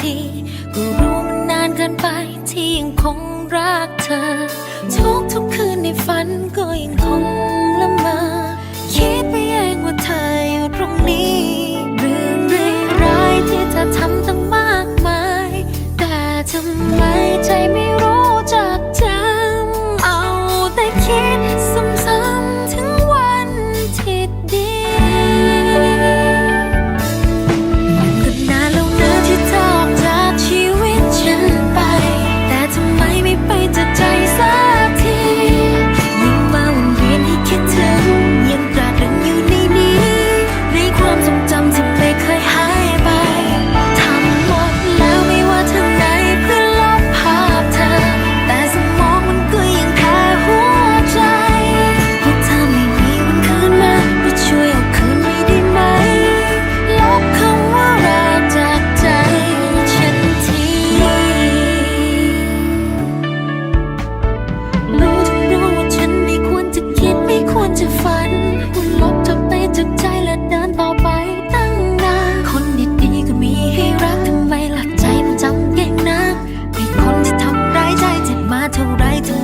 ที ก็รู้มันนานเกินไปที่ยังคงรักเธอ ทุกทุกคืนในฝันก็ เท่าไรเธอ